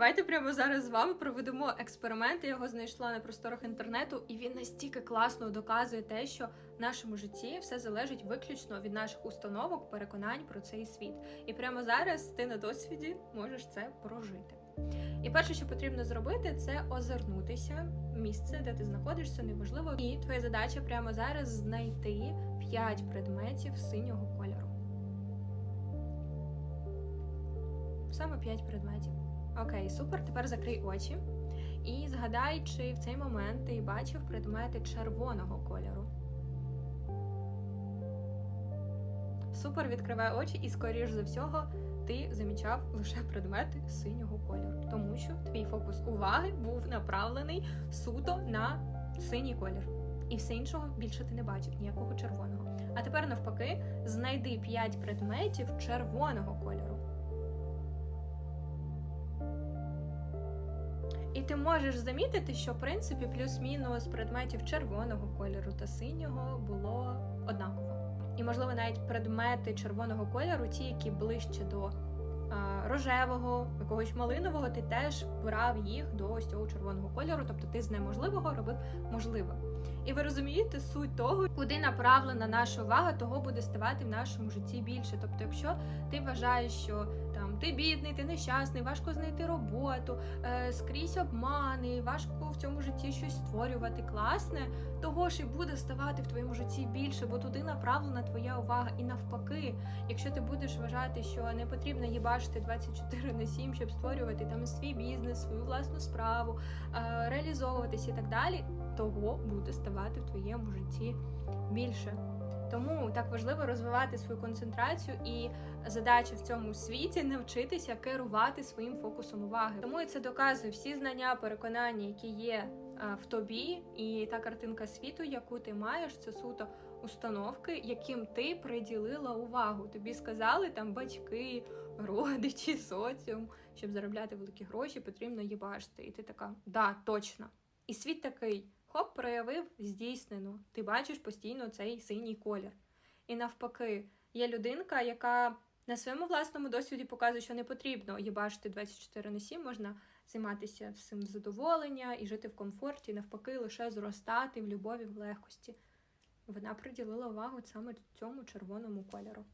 Давайте прямо зараз з вами проведемо експеримент. Я його знайшла на просторах інтернету, і він настільки класно доказує те, що в нашому житті все залежить виключно від наших установок, переконань про цей світ. І прямо зараз ти на досвіді можеш це прожити. І перше, що потрібно зробити, це озирнутися місце, де ти знаходишся, неважливо. І твоя задача прямо зараз знайти 5 предметів синього кольору. Саме 5 предметів. Окей, супер. Тепер закрий очі. І згадай, чи в цей момент ти бачив предмети червоного кольору. Супер, відкривай очі, і, скоріш за всього, ти замічав лише предмети синього кольору, тому що твій фокус уваги був направлений суто на синій колір. І все іншого більше ти не бачив, ніякого червоного. А тепер, навпаки, знайди 5 предметів червоного кольору. І ти можеш замітити, що в принципі плюс-мінус предметів червоного кольору та синього було однаково. І, можливо, навіть предмети червоного кольору, ті, які ближче до а, рожевого, якогось малинового, ти теж брав їх до ось цього червоного кольору, тобто ти з неможливого робив можливе. І ви розумієте суть того, куди направлена наша увага, того буде ставати в нашому житті більше. Тобто, якщо ти вважаєш, що там ти бідний, ти нещасний, важко знайти роботу, е, скрізь обмани, важко в цьому житті щось створювати класне, того ж і буде ставати в твоєму житті більше, бо туди направлена твоя увага. І навпаки, якщо ти будеш вважати, що не потрібно їбашити 24 на 7, щоб створювати там свій бізнес, свою власну справу, е, реалізовуватись і так далі, того буде ставати в твоєму житті більше. Тому так важливо розвивати свою концентрацію і задача в цьому світі навчитися керувати своїм фокусом уваги. Тому і це доказує всі знання, переконання, які є в тобі, і та картинка світу, яку ти маєш, це суто установки, яким ти приділила увагу. Тобі сказали там батьки, родичі, соціум, щоб заробляти великі гроші, потрібно їбашити. І ти така, да, точно. І світ такий. Хоп, проявив здійснено. Ти бачиш постійно цей синій колір. І навпаки, є людинка, яка на своєму власному досвіді показує, що не потрібно їбашити 24 на 7, можна займатися всім задоволення і жити в комфорті, навпаки, лише зростати в любові, в легкості. Вона приділила увагу саме цьому червоному кольору.